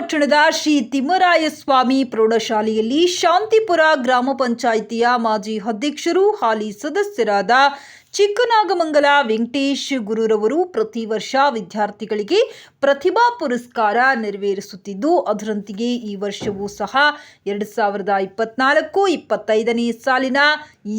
ಪಟ್ಟಣದ ಶ್ರೀ ತಿಮ್ಮರಾಯಸ್ವಾಮಿ ಪ್ರೌಢಶಾಲೆಯಲ್ಲಿ ಶಾಂತಿಪುರ ಗ್ರಾಮ ಪಂಚಾಯಿತಿಯ ಮಾಜಿ ಅಧ್ಯಕ್ಷರು ಹಾಲಿ ಸದಸ್ಯರಾದ ಚಿಕ್ಕನಾಗಮಂಗಲ ವೆಂಕಟೇಶ್ ಗುರುರವರು ಪ್ರತಿ ವರ್ಷ ವಿದ್ಯಾರ್ಥಿಗಳಿಗೆ ಪ್ರತಿಭಾ ಪುರಸ್ಕಾರ ನೆರವೇರಿಸುತ್ತಿದ್ದು, ಅದರಂತೆಯೇ ಈ ವರ್ಷವೂ ಸಹ ಎರಡು ಸಾವಿರದ ಇಪ್ಪತ್ನಾಲ್ಕು ಇಪ್ಪತ್ತೈದನೇ ಸಾಲಿನ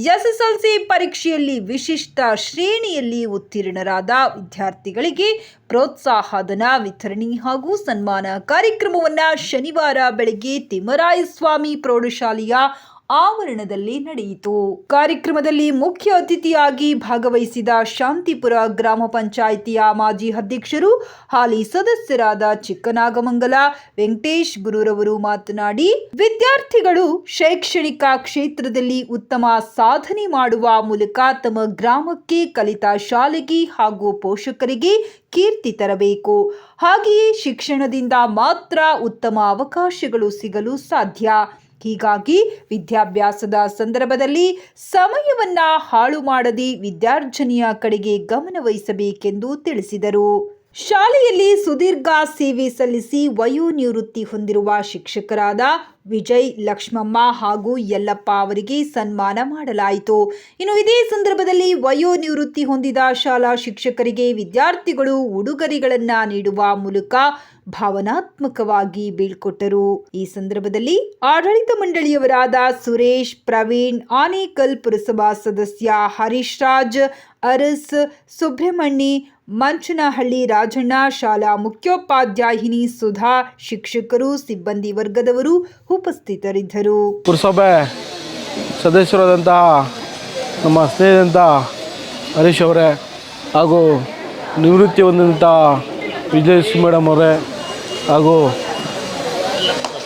ಎಸ್ಎಸ್ಎಲ್ಸಿ ಪರೀಕ್ಷೆಯಲ್ಲಿ ವಿಶಿಷ್ಟ ಶ್ರೇಣಿಯಲ್ಲಿ ಉತ್ತೀರ್ಣರಾದ ವಿದ್ಯಾರ್ಥಿಗಳಿಗೆ ಪ್ರೋತ್ಸಾಹಧನ ವಿತರಣೆ ಹಾಗೂ ಸನ್ಮಾನ ಕಾರ್ಯಕ್ರಮವನ್ನು ಶನಿವಾರ ಬೆಳಗ್ಗೆ ತಿಮ್ಮರಾಯಸ್ವಾಮಿ ಪ್ರೌಢಶಾಲೆಯ ಆವರಣದಲ್ಲಿ ನಡೆಯಿತು. ಕಾರ್ಯಕ್ರಮದಲ್ಲಿ ಮುಖ್ಯ ಅತಿಥಿಯಾಗಿ ಭಾಗವಹಿಸಿದ ಶಾಂತಿಪುರ ಗ್ರಾಮ ಪಂಚಾಯಿತಿಯ ಮಾಜಿ ಅಧ್ಯಕ್ಷರು, ಹಾಲಿ ಸದಸ್ಯರಾದ ಚಿಕ್ಕನಾಗಮಂಗಲ, ವೆಂಕಟೇಶ್ ಗುರುರವರು ಮಾತನಾಡಿ, ವಿದ್ಯಾರ್ಥಿಗಳು ಶೈಕ್ಷಣಿಕ ಕ್ಷೇತ್ರದಲ್ಲಿ ಉತ್ತಮ ಸಾಧನೆ ಮಾಡುವ ಮೂಲಕ ತಮ್ಮ ಗ್ರಾಮಕ್ಕೆ ಕಲಿತ ಶಾಲೆಗೆ ಹಾಗೂ ಪೋಷಕರಿಗೆ ಕೀರ್ತಿ ತರಬೇಕು. ಹಾಗೆಯೇ ಶಿಕ್ಷಣದಿಂದ ಮಾತ್ರ ಉತ್ತಮ ಅವಕಾಶಗಳು ಸಿಗಲು ಸಾಧ್ಯ. ಹೀಗಾಗಿ ವಿದ್ಯಾಭ್ಯಾಸದ ಸಂದರ್ಭದಲ್ಲಿ ಸಮಯವನ್ನ ಹಾಳು ಮಾಡದೆ ವಿದ್ಯಾರ್ಜನೆಯ ಕಡೆಗೆ ಗಮನವಹಿಸಬೇಕೆಂದು ತಿಳಿಸಿದರು. ಶಾಲೆಯಲ್ಲಿ ಸುದೀರ್ಘ ಸೇವೆ ಸಲ್ಲಿಸಿ ವಯೋನಿವೃತ್ತಿ ಹೊಂದಿರುವ ಶಿಕ್ಷಕರಾದ ವಿಜಯ್, ಲಕ್ಷ್ಮಮ್ಮ ಹಾಗೂ ಯಲ್ಲಪ್ಪ ಅವರಿಗೆ ಸನ್ಮಾನ ಮಾಡಲಾಯಿತು. ಇನ್ನು ಇದೇ ಸಂದರ್ಭದಲ್ಲಿ ವಯೋನಿವೃತ್ತಿ ಹೊಂದಿದ ಶಾಲಾ ಶಿಕ್ಷಕರಿಗೆ ವಿದ್ಯಾರ್ಥಿಗಳು ಉಡುಗೊರೆಗಳನ್ನು ನೀಡುವ ಮೂಲಕ ಭಾವನಾತ್ಮಕವಾಗಿ ಬೀಳ್ಕೊಟ್ಟರು. ಈ ಸಂದರ್ಭದಲ್ಲಿ ಆಡಳಿತ ಮಂಡಳಿಯವರಾದ ಸುರೇಶ್, ಪ್ರವೀಣ್, ಆನೇಕಲ್ ಪುರಸಭಾ ಸದಸ್ಯ ಹರೀಶ್ ರಾಜ್, ಅರಸ್ ಸುಬ್ರಹ್ಮಣಿ ಮಂಚನಹಳ್ಳಿ ರಾಜಣ್ಣ ಶಾಲಾ ಮುಖ್ಯೋಪಾಧ್ಯಾಯಿನಿ ಸುಧಾ, ಶಿಕ್ಷಕರು, ಸಿಬ್ಬಂದಿ ವರ್ಗದವರು ಉಪಸ್ಥಿತರಿದ್ದರು. ಪುರಸಭೆ ಸದಸ್ಯರಾದಂತಹ ನಮ್ಮ ಸ್ನೇಹಿತಂತ ಹರೀಶ್ ಅವರೇ ಹಾಗೂ ನಿವೃತ್ತಿ ಹೊಂದಿದಂಥ ವಿಜಯಶ್ರೀ ಮೇಡಮ್ ಅವರೇ ಹಾಗೂ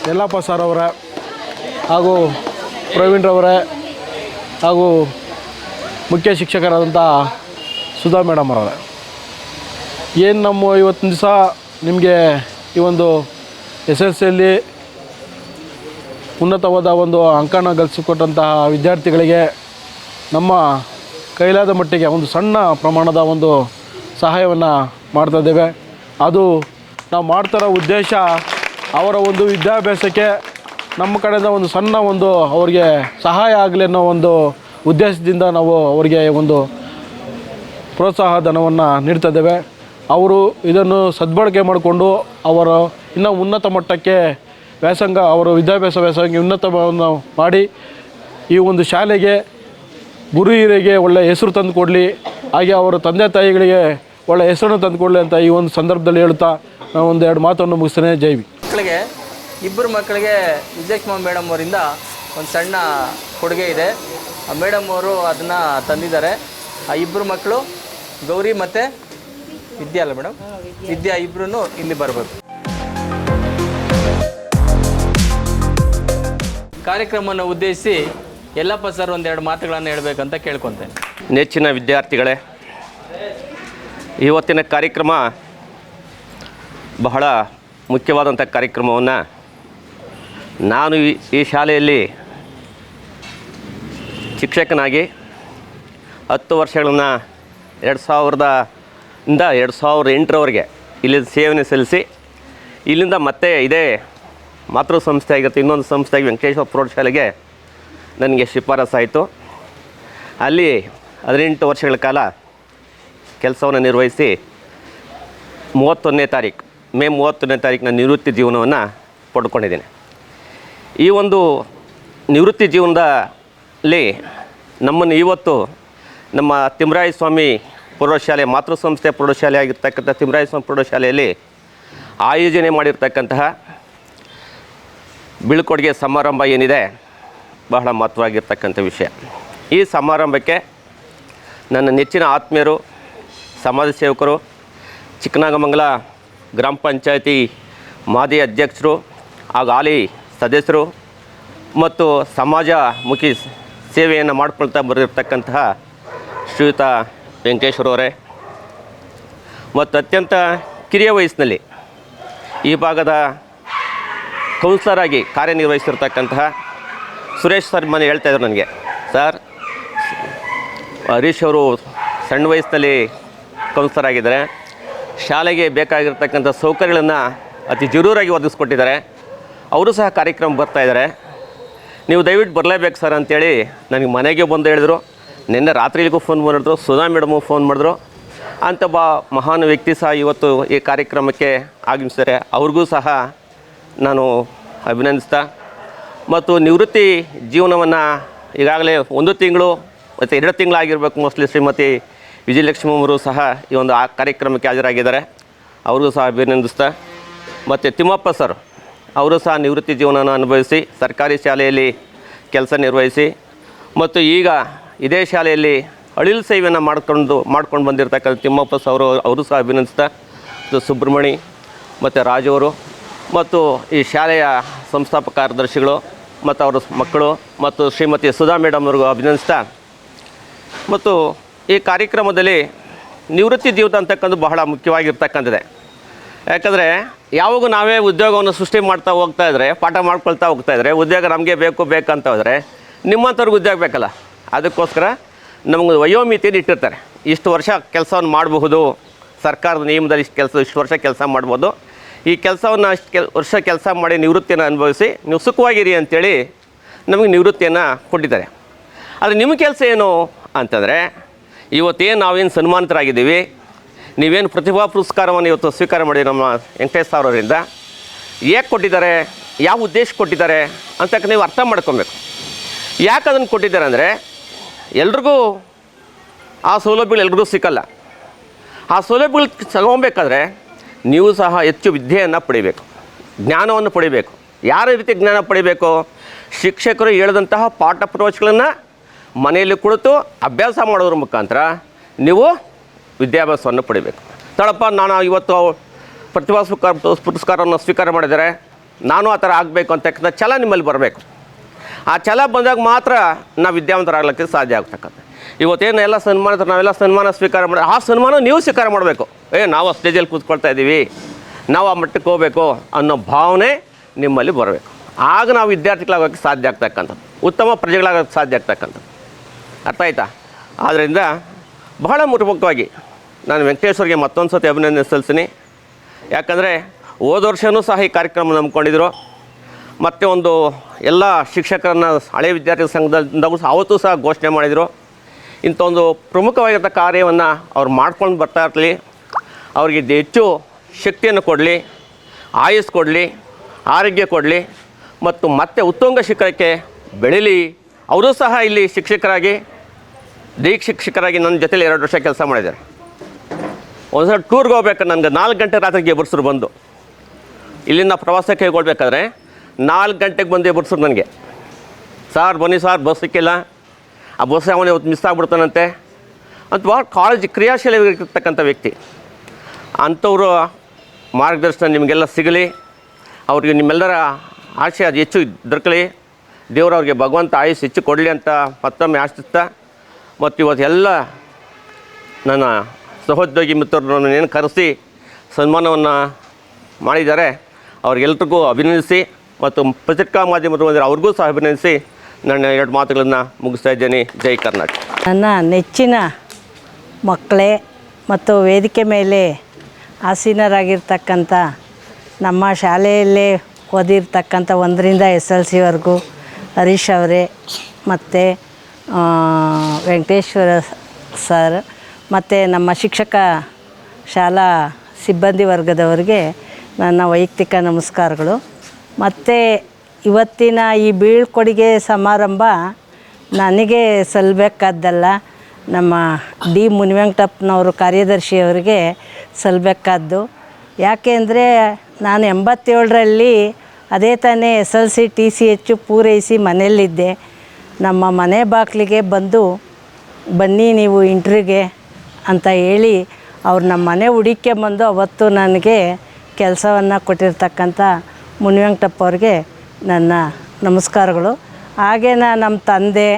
ಯಲ್ಲಪ್ಪ ಸರ್ ಅವರೇ ಹಾಗೂ ಪ್ರವೀಣ್ರವರೇ ಹಾಗೂ ಮುಖ್ಯ ಶಿಕ್ಷಕರಾದಂಥ ಸುಧಾ ಮೇಡಮ್ ಅವರೇ. ಏನು ನಮ್ಮ ಇವತ್ತಿನ ದಿವಸ ನಿಮಗೆ ಈ ಒಂದು ಎಸ್ ಎಲ್ ಸಿಯಲ್ಲಿ ಉನ್ನತವಾದ ಒಂದು ಅಂಕನ ಗಳಿಸಿಕೊಟ್ಟಂತಹ ವಿದ್ಯಾರ್ಥಿಗಳಿಗೆ ನಮ್ಮ ಕೈಲಾದ ಮಟ್ಟಿಗೆ ಒಂದು ಸಣ್ಣ ಪ್ರಮಾಣದ ಒಂದು ಸಹಾಯವನ್ನು ಮಾಡ್ತಾ ಇದ್ದೇವೆ. ಅದು ನಾವು ಮಾಡ್ತಾರೋ ಉದ್ದೇಶ ಅವರ ಒಂದು ವಿದ್ಯಾಭ್ಯಾಸಕ್ಕೆ ನಮ್ಮ ಕಡೆಯಿಂದ ಒಂದು ಸಣ್ಣ ಒಂದು ಅವರಿಗೆ ಸಹಾಯ ಆಗಲಿ ಅನ್ನೋ ಒಂದು ಉದ್ದೇಶದಿಂದ ನಾವು ಅವರಿಗೆ ಒಂದು ಪ್ರೋತ್ಸಾಹ ಧನವನ್ನು ನೀಡ್ತಾ ಇದ್ದೇವೆ. ಅವರು ಇದನ್ನು ಸದ್ಬಳಕೆ ಮಾಡಿಕೊಂಡು ಅವರ ಇನ್ನೂ ಉನ್ನತ ಮಟ್ಟಕ್ಕೆ ವ್ಯಾಸಂಗ, ಅವರು ವಿದ್ಯಾಭ್ಯಾಸ ವ್ಯಾಸಂಗ ಉನ್ನತವನ್ನು ಮಾಡಿ ಈ ಒಂದು ಶಾಲೆಗೆ ಗುರು ಹಿರಿಯರಿಗೆ ಒಳ್ಳೆಯ ಹೆಸರು ತಂದು ಕೊಡಲಿ, ಹಾಗೆ ಅವರ ತಂದೆ ತಾಯಿಗಳಿಗೆ ಒಳ್ಳೆಯ ಹೆಸರನ್ನು ತಂದು ಕೊಡಲಿ ಅಂತ ಈ ಒಂದು ಸಂದರ್ಭದಲ್ಲಿ ಹೇಳ್ತಾ ನಾನು ಒಂದು ಎರಡು ಮಾತನ್ನು ಮುಗಿಸ್ತೇನೆ. ಜೈವಿ ಮಕ್ಕಳಿಗೆ, ಇಬ್ಬರು ಮಕ್ಕಳಿಗೆ ವಿಜಯಕುಮಾರ್ ಮೇಡಮ್ ಅವರಿಂದ ಒಂದು ಸಣ್ಣ ಕೊಡುಗೆ ಇದೆ. ಆ ಮೇಡಮ್ ಅವರು ಅದನ್ನು ತಂದಿದ್ದಾರೆ. ಆ ಇಬ್ಬರು ಮಕ್ಕಳು ಗೌರಿ ಮತ್ತು ವಿದ್ಯಾ ಅಲ್ಲ ಮೇಡಮ್? ವಿದ್ಯಾ ಇಬ್ಬರೂ ಇಲ್ಲಿ ಬರಬೇಕು. ಕಾರ್ಯಕ್ರಮವನ್ನು ಉದ್ದೇಶಿಸಿ ಎಲ್ಲಪ್ಪ ಸರ್ ಒಂದೆರಡು ಮಾತುಗಳನ್ನು ಹೇಳಬೇಕಂತ ಕೇಳ್ಕೊತೇನೆ. ನೆಚ್ಚಿನ ವಿದ್ಯಾರ್ಥಿಗಳೇ ಇವತ್ತಿನ ಕಾರ್ಯಕ್ರಮ ಬಹಳ ಮುಖ್ಯವಾದಂಥ ಕಾರ್ಯಕ್ರಮವನ್ನು ನಾನು ಈ- ಈ ಶಾಲೆಯಲ್ಲಿ ಶಿಕ್ಷಕನಾಗಿ ಹತ್ತು ವರ್ಷಗಳನ್ನು ಎರಡು ಸಾವಿರದ ಇಂದ ಎರಡು ಸಾವಿರದ ಎಂಟರವರೆಗೆ ಇಲ್ಲಿ ಸೇವನೆ ಸಲ್ಲಿಸಿ, ಇಲ್ಲಿಂದ ಮತ್ತೆ ಇದೇ ಮಾತೃ ಸಂಸ್ಥೆ ಆಗಿರುತ್ತೆ, ಇನ್ನೊಂದು ಸಂಸ್ಥೆಯಾಗಿ ವೆಂಕಟೇಶ್ವರ ಪ್ರೌಢಶಾಲೆಗೆ ನನಗೆ ಶಿಫಾರಸ್ಸಾಯಿತು ಅಲ್ಲಿ ಹದಿನೆಂಟು ವರ್ಷಗಳ ಕಾಲ ಕೆಲಸವನ್ನು ನಿರ್ವಹಿಸಿ ಮೂವತ್ತೊಂದನೇ ತಾರೀಕು ಮೇ ಮೂವತ್ತೊಂದನೇ ತಾರೀಕಿನ ನಿವೃತ್ತಿ ಜೀವನವನ್ನು ಪಡ್ಕೊಂಡಿದ್ದೀನಿ. ಈ ಒಂದು ನಿವೃತ್ತಿ ಜೀವನದಲ್ಲಿ ನಮ್ಮನ್ನು ಇವತ್ತು ನಮ್ಮ ತಿಮ್ಮರಾಯ ಸ್ವಾಮಿ ಪ್ರೌಢಶಾಲೆ ಮಾತೃ ಸಂಸ್ಥೆ ಪ್ರೌಢಶಾಲೆ ಆಗಿರ್ತಕ್ಕಂಥ ತಿಮ್ಮರಾಯ ಸ್ವಾಮಿ ಪ್ರೌಢಶಾಲೆಯಲ್ಲಿ ಆಯೋಜನೆ ಮಾಡಿರ್ತಕ್ಕಂತಹ ಬೀಳ್ಕೊಡುಗೆ ಸಮಾರಂಭ ಏನಿದೆ, ಬಹಳ ಮಹತ್ವವಾಗಿರ್ತಕ್ಕಂಥ ವಿಷಯ. ಈ ಸಮಾರಂಭಕ್ಕೆ ನನ್ನ ನೆಚ್ಚಿನ ಆತ್ಮೀಯರು, ಸಮಾಜ ಸೇವಕರು, ಚಿಕ್ಕನಾಗಮಂಗಲ ಗ್ರಾಮ ಪಂಚಾಯತಿ ಮಾಜಿ ಅಧ್ಯಕ್ಷರು ಹಾಗೂ ಹಾಲಿ ಸದಸ್ಯರು ಮತ್ತು ಸಮಾಜ ಮುಖಿ ಸೇವೆಯನ್ನು ಮಾಡಿಕೊಳ್ತಾ ಬರೆದಿರ್ತಕ್ಕಂತಹ ಶ್ರೀಯುತ ವೆಂಕಟೇಶ್ವರವರೇ ಮತ್ತು ಅತ್ಯಂತ ಕಿರಿಯ ವಯಸ್ಸಿನಲ್ಲಿ ಈ ಭಾಗದ ಕೌನ್ಸಿಲರ್ ಆಗಿ ಕಾರ್ಯನಿರ್ವಹಿಸಿರ್ತಕ್ಕಂತಹ ಸುರೇಶ್ ಸರ್ ಮನೆ ಹೇಳ್ತಾ ಇದ್ರು ನನಗೆ. ಸರ್, ಹರೀಶ್ ಅವರು ಸಣ್ಣ ವಯಸ್ಸಿನಲ್ಲಿ ಕೌನ್ಸಿಲರ್ ಆಗಿದ್ದಾರೆ. ಶಾಲೆಗೆ ಬೇಕಾಗಿರ್ತಕ್ಕಂಥ ಸೌಕರ್ಯಗಳನ್ನು ಅತಿ ಜರೂರಾಗಿ ಒದಗಿಸ್ಕೊಟ್ಟಿದ್ದಾರೆ. ಅವರು ಸಹ ಕಾರ್ಯಕ್ರಮ ಬರ್ತಾ ಇದ್ದಾರೆ. ನೀವು ದಯವಿಟ್ಟು ಬರಲೇಬೇಕು ಸರ್ ಅಂತೇಳಿ ನನಗೆ ಮನೆಗೆ ಬಂದು ಹೇಳಿದ್ರು. ನಿನ್ನೆ ರಾತ್ರಿಗೂ ಫೋನ್ ಮಾಡಿದ್ರು, ಸುಧಾ ಮೇಡಮು ಫೋನ್ ಮಾಡಿದ್ರು. ಅಂತ ಬಾ ಮಹಾನ್ ವ್ಯಕ್ತಿ ಸಹ ಇವತ್ತು ಈ ಕಾರ್ಯಕ್ರಮಕ್ಕೆ ಆಗಮಿಸಿದರೆ ಅವ್ರಿಗೂ ಸಹ ನಾನು ಅಭಿನಂದಿಸ್ತಾ, ಮತ್ತು ನಿವೃತ್ತಿ ಜೀವನವನ್ನು ಈಗಾಗಲೇ ಒಂದು ತಿಂಗಳು ಮತ್ತು ಎರಡು ತಿಂಗಳಾಗಿರ್ಬೇಕು ಮೋಸ್ಟ್ಲಿ ಶ್ರೀಮತಿ ವಿಜಯಲಕ್ಷ್ಮಿ ಸಹ ಈ ಒಂದು ಆ ಕಾರ್ಯಕ್ರಮಕ್ಕೆ ಹಾಜರಾಗಿದ್ದಾರೆ. ಅವ್ರಿಗೂ ಸಹ ಅಭಿನಂದಿಸ್ತಾ, ಮತ್ತು ತಿಮ್ಮಪ್ಪ ಸರ್ ಅವರು ಸಹ ನಿವೃತ್ತಿ ಜೀವನನ ಅನುಭವಿಸಿ, ಸರ್ಕಾರಿ ಶಾಲೆಯಲ್ಲಿ ಕೆಲಸ ನಿರ್ವಹಿಸಿ, ಮತ್ತು ಈಗ ಇದೇ ಶಾಲೆಯಲ್ಲಿ ಅಳಿಲ್ ಸೇವೆಯನ್ನು ಮಾಡ್ಕೊಂಡು ಮಾಡ್ಕೊಂಡು ಬಂದಿರತಕ್ಕಂಥ ತಿಮ್ಮಪ್ಪ ಸವರು ಅವರು ಸಹ ಅಭಿನಂದಿಸ್ತಾ ಸುಬ್ರಹ್ಮಣಿ ಮತ್ತು ರಾಜವರು ಮತ್ತು ಈ ಶಾಲೆಯ ಸಂಸ್ಥಾಪಕ ಕಾರ್ಯದರ್ಶಿಗಳು, ಮತ್ತು ಅವರ ಮಕ್ಕಳು, ಮತ್ತು ಶ್ರೀಮತಿ ಸುಧಾ ಮೇಡಮ್ ಅವ್ರಿಗೂ ಅಭಿನಂದಿಸ್ತಾ. ಮತ್ತು ಈ ಕಾರ್ಯಕ್ರಮದಲ್ಲಿ ನಿವೃತ್ತಿ ಜೀವಿತ ಅಂತಕ್ಕಂಥ ಬಹಳ ಮುಖ್ಯವಾಗಿರ್ತಕ್ಕಂಥದ್ದೆ. ಯಾಕಂದರೆ, ಯಾವಾಗ ನಾವೇ ಉದ್ಯೋಗವನ್ನು ಸೃಷ್ಟಿ ಮಾಡ್ತಾ ಹೋಗ್ತಾ ಇದ್ದರೆ ಪಾಠ ಮಾಡ್ಕೊಳ್ತಾ ಹೋಗ್ತಾ ಇದ್ದರೆ ಉದ್ಯೋಗ ನಮಗೆ ಬೇಕು ಬೇಕಂತ ಹೋದರೆ, ನಿಮ್ಮಂಥವ್ರಿಗೆ ಉದ್ಯೋಗ ಬೇಕಲ್ಲ. ಅದಕ್ಕೋಸ್ಕರ ನಮಗೆ ವಯೋಮಿತಿಯನ್ನು ಇಟ್ಟಿರ್ತಾರೆ. ಇಷ್ಟು ವರ್ಷ ಕೆಲಸವನ್ನು ಮಾಡಬಹುದು. ಸರ್ಕಾರದ ನಿಯಮದಲ್ಲಿ ಇಷ್ಟು ಕೆಲಸ, ಇಷ್ಟು ವರ್ಷ ಕೆಲಸ ಮಾಡ್ಬೋದು. ಈ ಕೆಲಸವನ್ನು ಅಷ್ಟು ಕೆಲ, ವರ್ಷ ಕೆಲಸ ಮಾಡಿ ನಿವೃತ್ತಿಯನ್ನು ಅನುಭವಿಸಿ ನೀವು ಸುಖವಾಗಿರಿ ಅಂಥೇಳಿ ನಮಗೆ ನಿವೃತ್ತಿಯನ್ನು ಕೊಟ್ಟಿದ್ದಾರೆ. ಆದರೆ ನಿಮ್ಮ ಕೆಲಸ ಏನು ಅಂತಂದರೆ, ಇವತ್ತೇನು ನಾವೇನು ಸನ್ಮಾನಿತರಾಗಿದ್ದೀವಿ, ನೀವೇನು ಪ್ರತಿಭಾ ಪುರಸ್ಕಾರವನ್ನು ಇವತ್ತು ಸ್ವೀಕಾರ ಮಾಡಿ ನಮ್ಮ ವೆಂಕಟೇಶ್ ಅವರಿಂದ ಏಕೆ ಕೊಟ್ಟಿದ್ದಾರೆ, ಯಾವ ಉದ್ದೇಶ ಕೊಟ್ಟಿದ್ದಾರೆ ಅಂತಕ್ಕ ನೀವು ಅರ್ಥ ಮಾಡ್ಕೊಬೇಕು. ಯಾಕೆ ಅದನ್ನು ಕೊಟ್ಟಿದ್ದಾರೆ ಅಂದರೆ ಎಲ್ರಿಗೂ ಆ ಸೌಲಭ್ಯಗಳು ಎಲ್ರಿಗೂ ಸಿಕ್ಕಲ್ಲ. ಆ ಸೌಲಭ್ಯಗಳು ತಗೊಬೇಕಾದ್ರೆ ನೀವು ಸಹ ಹೆಚ್ಚು ವಿದ್ಯೆಯನ್ನು ಪಡಿಬೇಕು, ಜ್ಞಾನವನ್ನು ಪಡಿಬೇಕು. ಯಾರ ರೀತಿ ಜ್ಞಾನ ಪಡಿಬೇಕು? ಶಿಕ್ಷಕರು ಹೇಳಿದಂತಹ ಪಾಠ ಪ್ರವಚಗಳನ್ನು ಮನೆಯಲ್ಲಿ ಕುಳಿತು ಅಭ್ಯಾಸ ಮಾಡೋದ್ರ ಮುಖಾಂತರ ನೀವು ವಿದ್ಯಾಭ್ಯಾಸವನ್ನು ಪಡಿಬೇಕು. ತಳಪ್ಪ ನಾನು ಇವತ್ತು ಪ್ರತಿಭಾ ಪುರಸ್ಕಾರ ಪುರಸ್ಕಾರವನ್ನು ಸ್ವೀಕಾರ ಮಾಡಿದರೆ ನಾನು ಆ ಥರ ಆಗಬೇಕು ಅಂತಕ್ಕಂಥ ಛಲ ನಿಮ್ಮಲ್ಲಿ ಬರಬೇಕು. ಆ ಛಲ ಬಂದಾಗ ಮಾತ್ರ ನಾವು ವಿದ್ಯಾವಂತರಾಗಲಿಕ್ಕೆ ಸಾಧ್ಯ ಆಗ್ತಕ್ಕಂಥ ಇವತ್ತೇನು ಎಲ್ಲ ಸನ್ಮಾನ ನಾವೆಲ್ಲ ಸನ್ಮಾನ ಸ್ವೀಕಾರ ಮಾಡಿ ಆ ಸನ್ಮಾನ ನೀವು ಸ್ವೀಕಾರ ಮಾಡಬೇಕು. ಏ, ನಾವು ಸ್ಟೇಜಲ್ಲಿ ಕೂತ್ಕೊಳ್ತಾ ಇದ್ದೀವಿ. ನಾವು ಆ ಮಟ್ಟಕ್ಕೆ ಹೋಗಬೇಕು ಅನ್ನೋ ಭಾವನೆ ನಿಮ್ಮಲ್ಲಿ ಬರಬೇಕು. ಆಗ ನಾವು ವಿದ್ಯಾರ್ಥಿಗಳಾಗೋಕ್ಕೆ ಸಾಧ್ಯ ಆಗ್ತಕ್ಕಂಥದ್ದು. ಉತ್ತಮ ಪ್ರಜೆಗಳಾಗೋಕ್ಕೆ ಸಾಧ್ಯ ಆಗ್ತಕ್ಕಂಥದ್ದು. ಅರ್ಥ ಆಯ್ತಾ? ಆದ್ದರಿಂದ ಬಹಳ ಮುಖ್ಯವಾಗಿ ನಾನು ವೆಂಕಟೇಶ್ವರಿಗೆ ಮತ್ತೊಂದು ಸತಿ ಅಭಿನಂದನೆ ಸಲ್ಲಿಸ್ತೀನಿ. ಯಾಕಂದರೆ ಹೋದ ವರ್ಷವೂ ಸಹ ಈ ಕಾರ್ಯಕ್ರಮ ನಂಬ್ಕೊಂಡಿದ್ರು. ಮತ್ತು ಒಂದು ಎಲ್ಲ ಶಿಕ್ಷಕರನ್ನು ಹಳೆ ವಿದ್ಯಾರ್ಥಿ ಸಂಘದಿಂದಲೂ ಸಹ ಅವತ್ತು ಸಹ ಘೋಷಣೆ ಮಾಡಿದರು. ಇಂಥ ಒಂದು ಪ್ರಮುಖವಾಗಿರ್ತ ಕಾರ್ಯವನ್ನು ಅವ್ರು ಮಾಡ್ಕೊಂಡು ಬರ್ತಾ ಇರಲಿ. ಅವ್ರಿಗೆ ಹೆಚ್ಚು ಶಕ್ತಿಯನ್ನು ಕೊಡಲಿ ಆಯುಸ್ ಕೊಡಲಿ, ಆರೋಗ್ಯ ಕೊಡಲಿ ಮತ್ತು ಮತ್ತೆ ಉತ್ತುಂಗ ಶಿಖರಕ್ಕೆ ಬೆಳೀಲಿ. ಅವರು ಸಹ ಇಲ್ಲಿ ಶಿಕ್ಷಕರಾಗಿ, ದೀಕ್ಷ ಶಿಕ್ಷಕರಾಗಿ ನನ್ನ ಜೊತೆಲಿ ಎರಡು ವರ್ಷ ಕೆಲಸ ಮಾಡಿದ್ದಾರೆ. ಒಂದು ಸಲ ಟೂರ್ಗೆ ಹೋಗ್ಬೇಕು ನನಗೆ ನಾಲ್ಕು ಗಂಟೆ ರಾತ್ರಿಗೆ ಬರ್ಸರು ಬಂದು. ಇಲ್ಲಿಂದ ಪ್ರವಾಸಕ್ಕೆ ಕೈಗೊಳ್ಬೇಕಾದ್ರೆ ನಾಲ್ಕು ಗಂಟೆಗೆ ಬಂದೆ ಬರ್ಸರು ನನಗೆ. ಸಾರ್ ಬನ್ನಿ ಸಾರ್, ಬಸ್ ಸಿಕ್ಕಿಲ್ಲ. ಆ ಬಸ್ ಅವನು ಇವತ್ತು ಮಿಸ್ ಆಗ್ಬಿಡ್ತಾನಂತೆ. ಅಂತ ಭಾಳ ಕಾಳಜಿ ಕ್ರಿಯಾಶೀಲವಾಗಿರ್ತಕ್ಕಂಥ ವ್ಯಕ್ತಿ. ಅಂಥವರು ಮಾರ್ಗದರ್ಶನ ನಿಮಗೆಲ್ಲ ಸಿಗಲಿ. ಅವ್ರಿಗೆ ನಿಮ್ಮೆಲ್ಲರ ಆಶೆ ಅದು ಹೆಚ್ಚು ದೊರಕಲಿ. ದೇವರು ಅವ್ರಿಗೆ ಭಗವಂತ ಆಯುಸ್ ಹೆಚ್ಚು ಕೊಡಲಿ ಅಂತ ಮತ್ತೊಮ್ಮೆ ಆಶಿಸ್ತಾ, ಮತ್ತು ಇವತ್ತೆಲ್ಲ ನನ್ನ ಸಹೋದ್ಯೋಗಿ ಮಿತ್ರರನ್ನು ಏನು ಕರೆಸಿ ಸನ್ಮಾನವನ್ನು ಮಾಡಿದ್ದಾರೆ. ಅವ್ರಿಗೆಲ್ರಿಗೂ ಅಭಿನಂದಿಸಿ. ಮತ್ತು ಪತ್ರಿಕಾ ಮಾಧ್ಯಮದ ಬಂದರೆ ಅವ್ರಿಗೂ ಸಹ ಅಭಿನಂದಿಸಿ ನನ್ನ ಎರಡು ಮಾತುಗಳನ್ನು ಮುಗಿಸ್ತಾ ಇದ್ದೇನೆ. ಜೈ ಕರ್ನಾಟಕ. ನನ್ನ ನೆಚ್ಚಿನ ಮಕ್ಕಳೇ ಮತ್ತು ವೇದಿಕೆ ಮೇಲೆ ಆಸೀನರಾಗಿರ್ತಕ್ಕಂಥ ನಮ್ಮ ಶಾಲೆಯಲ್ಲೇ ಓದಿರ್ತಕ್ಕಂಥ ಒಂದರಿಂದ ಎಸ್ ಎಲ್ ಸಿವರೆಗೂ ಹರೀಶ್ ಅವರೇ ಮತ್ತು ವೆಂಕಟೇಶ್ವರ ಸರ್ ಮತ್ತು ನಮ್ಮ ಶಿಕ್ಷಕ ಶಾಲಾ ಸಿಬ್ಬಂದಿ ವರ್ಗದವರಿಗೆ ನನ್ನ ವೈಯಕ್ತಿಕ ನಮಸ್ಕಾರಗಳು. ಮತ್ತು ಇವತ್ತಿನ ಈ ಬೀಳ್ಕೊಡುಗೆ ಸಮಾರಂಭ ನನಗೆ ಸಲ್ಲಬೇಕಾದ್ದಲ್ಲ ನಮ್ಮ ಡಿ ಮುನಿವೆಂಕಟಪ್ಪನವರು ಕಾರ್ಯದರ್ಶಿಯವರಿಗೆ ಸಲ್ಲಬೇಕಾದ್ದು ಯಾಕೆಂದರೆ ನಾನು ಎಂಬತ್ತೇಳರಲ್ಲಿ ಅದೇ ತಾನೇ S L C, T C ಹೆಚ್ಚು ಪೂರೈಸಿ ಮನೆಯಲ್ಲಿದ್ದೆ. ನಮ್ಮ ಮನೆ ಬಾಗಿಲಿಗೆ ಬಂದು, ಬನ್ನಿ ನೀವು ಇಂಟ್ರಿಗೆ ಅಂತ ಹೇಳಿ ಅವ್ರು ನಮ್ಮ ಮನೆ ಹುಡುಕೆ ಬಂದು ಅವತ್ತು ನನಗೆ ಕೆಲಸವನ್ನು ಕೊಟ್ಟಿರ್ತಕ್ಕಂಥ ಅವ್ರಿಗೆ ನನ್ನ ನಮಸ್ಕಾರಗಳು. ಹಾಗೆ ನಾ- ನಮ್ಮ ತಂದೆ,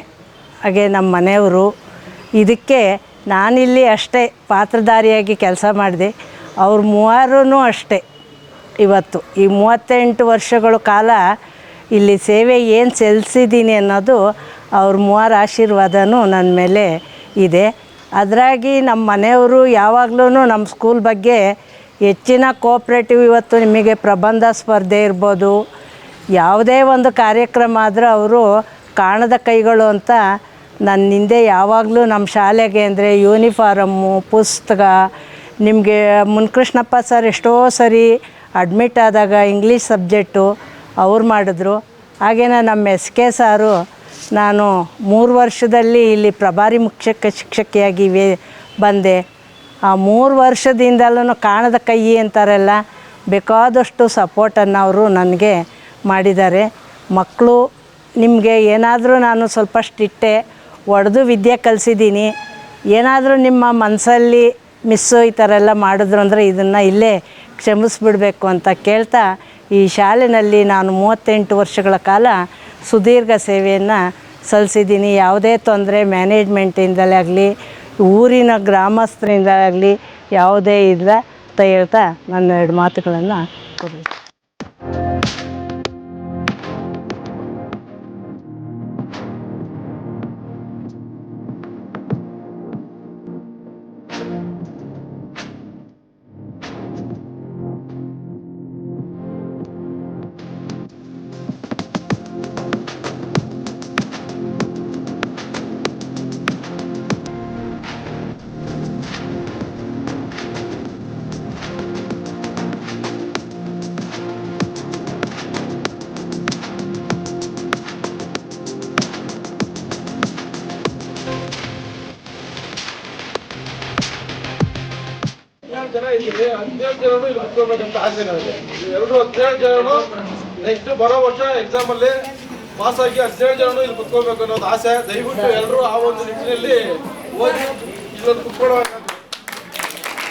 ಹಾಗೆ ನಮ್ಮ ಮನೆಯವರು, ಇದಕ್ಕೆ ನಾನಿಲ್ಲಿ ಅಷ್ಟೇ ಪಾತ್ರಧಾರಿಯಾಗಿ ಕೆಲಸ ಮಾಡಿದೆ. ಅವ್ರ ಮೂವರೂ ಅಷ್ಟೇ ಇವತ್ತು. ಈ ಮೂವತ್ತೆಂಟು ವರ್ಷಗಳ ಕಾಲ ಇಲ್ಲಿ ಸೇವೆ ಏನು ಸಲ್ಲಿಸಿದ್ದೀನಿ ಅನ್ನೋದು ಅವ್ರ ಮೂವರ ಆಶೀರ್ವಾದನೂ ನನ್ನ ಮೇಲೆ ಇದೆ. ಅದರಾಗಿ ನಮ್ಮ ಮನೆಯವರು ಯಾವಾಗಲೂ ನಮ್ಮ ಸ್ಕೂಲ್ ಬಗ್ಗೆ ಹೆಚ್ಚಿನ ಕೋಪ್ರೇಟಿವ್ ಇವತ್ತು ನಿಮಗೆ ಪ್ರಬಂಧ ಸ್ಪರ್ಧೆ ಇರ್ಬೋದು. ಯಾವುದೇ ಒಂದು ಕಾರ್ಯಕ್ರಮ ಆದರೂ ಅವರು ಕಾಣದ ಕೈಗಳು ಅಂತ ನನ್ನ ಹಿಂದೆ ಯಾವಾಗಲೂ ನಮ್ಮ ಶಾಲೆಗೆ ಅಂದರೆ ಯೂನಿಫಾರಮ್ಮು ಪುಸ್ತಕ, ನಿಮಗೆ ಮುನ್ಕೃಷ್ಣಪ್ಪ ಸರ್ ಎಷ್ಟೋ ಸರಿ ಅಡ್ಮಿಟ್ ಆದಾಗ ಇಂಗ್ಲೀಷ್ ಸಬ್ಜೆಕ್ಟು ಅವ್ರು ಮಾಡಿದ್ರು. ಹಾಗೇನೆ ನಮ್ಮ ಎಸ್ ಕೆ ಸಾರು ನಾನು ಮೂರು ವರ್ಷದಲ್ಲಿ ಇಲ್ಲಿ ಪ್ರಭಾರಿ ಮುಖ್ಯ ಶಿಕ್ಷಕಿಯಾಗಿ ಬಂದೆ. ಆ ಮೂರು ವರ್ಷದಿಂದಲೂ ಕಾಣದ ಕೈ ಅಂತಾರಲ್ಲ, ಬೇಕಾದಷ್ಟು ಸಪೋರ್ಟನ್ನು ಅವರು ನನಗೆ ಮಾಡಿದ್ದಾರೆ. ಮಕ್ಕಳು ನಿಮಗೆ ಏನಾದರೂ ನಾನು ಸ್ವಲ್ಪ ಸ್ಟಿಟ್ಟೆ ಒಡೆದು ವಿದ್ಯೆ ಕಲಿಸಿದ್ದೀನಿ. ಏನಾದರೂ ನಿಮ್ಮ ಮನಸ್ಸಲ್ಲಿ ಮಿಸ್ಸು ಈ ಥರ ಎಲ್ಲ ಮಾಡಿದ್ರು ಅಂದರೆ ಇದನ್ನು ಇಲ್ಲೇ ಕ್ಷಮಿಸ್ಬಿಡಬೇಕು ಅಂತ ಕೇಳ್ತಾ ಈ ಶಾಲೆಯಲ್ಲಿ ನಾನು ಮೂವತ್ತೆಂಟು ವರ್ಷಗಳ ಕಾಲ ಸುದೀರ್ಘ ಸೇವೆಯನ್ನು ಸಲ್ಲಿಸಿದ್ದೀನಿ. ಯಾವುದೇ ತೊಂದರೆ ಮ್ಯಾನೇಜ್ಮೆಂಟಿಂದಲೇ ಆಗಲಿ ಊರಿನ ಗ್ರಾಮಸ್ಥರಿಂದ ಆಗಲಿ ಯಾವುದೇ ಇಲ್ಲ ಅಂತ ಹೇಳ್ತಾ ನನ್ನ ಎರಡು ಮಾತುಗಳನ್ನು ಕೊಡಿ ಇದ್ದೀವಿ ಹದಿನೇಳು ಜನನು ಇಲ್ಲಿ ಕುತ್ಕೋಬೇಕಂತ ಆಸೆ ನನಗೆ ಎರಡು ಹದಿನೇಳು ಜನನು ನೆಕ್ಸ್ಟ್ ಬರೋ ವರ್ಷ ಎಕ್ಸಾಮ್ ಅಲ್ಲಿ ಪಾಸ್ ಆಗಿ ಹದಿನೇಳು ಜನನು ಇಲ್ಲಿ ಕುತ್ಕೋಬೇಕು ಅನ್ನೋದು ಆಸೆ. ದಯವಿಟ್ಟು ಎಲ್ಲರೂ ಆ ಒಂದು ನಿಟ್ಟಿನಲ್ಲಿ ಓದಿ, ಇಲ್ಲೊಂದು ಕುತ್ಕೊಳ್ಳೋ